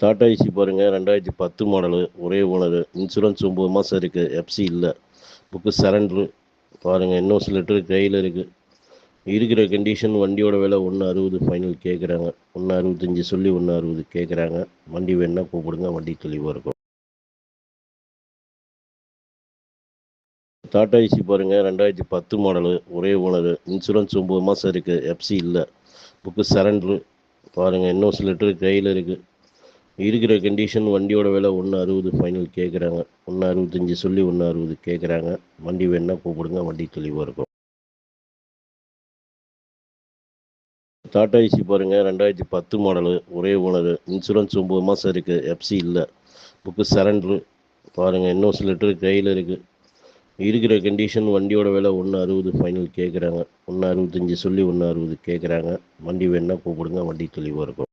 Tata AC பாருங்கள் ரெண்டாயிரத்தி பத்து மாடலு ஒரே ஓனரு. இன்சூரன்ஸ் ஒம்பது மாதம் இருக்குது எஃப்சி இல்லை. புக்கு சரண்டரு பாருங்கள் இன்னும் சில லிட்டரு கையில் இருக்குது இருக்கிற கண்டிஷன் வண்டியோட விலை ஒன்று அறுபது ஃபைனல் கேட்குறாங்க ஒன்று அறுபத்தஞ்சி சொல்லி ஒன்று அறுபது கேட்குறாங்க வண்டி வேணுன்னா கூப்பிடுங்க வண்டி தெளிவாக இருக்கும். டாடா ஏசி பாருங்கள் ரெண்டாயிரத்தி பத்து மாடலு ஒரே ஓனரு. இன்சூரன்ஸ் ஒம்பது மாதம் இருக்குது எஃப்சி இல்லை. புக்கு சரண்டரு பாருங்கள் இன்னும் சில லிட்டரு கையில் இருக்குது இருக்கிற கண்டிஷன் வண்டியோட விலை ஒன்று அறுபது ஃபைனல் கேட்குறாங்க ஒன்று அறுபத்தஞ்சி சொல்லி ஒன்று அறுபது கேட்குறாங்க வண்டி வேணுன்னா கூப்பிடுங்க வண்டி தெளிவாக இருக்கும். டாடா ஏசி பாருங்கள் ரெண்டாயிரத்தி பத்து மாடலு ஒரே ஓனரு இன்சூரன்ஸ் ஒம்பது மாதம் இருக்குது எஃப்சி இல்லை. புக்கு சரண்ட்ரு பாருங்கள் இன்னும் சில லிட்டரு கையில் இருக்குது இருக்கிற கண்டிஷன் வண்டியோட விலை ஒன்று அறுபது ஃபைனல் கேட்குறாங்க ஒன்று அறுபத்தஞ்சி சொல்லி ஒன்று அறுபது கேட்குறாங்க வண்டி வேணுன்னா கூப்பிடுங்க வண்டி தெளிவாக இருக்கும்.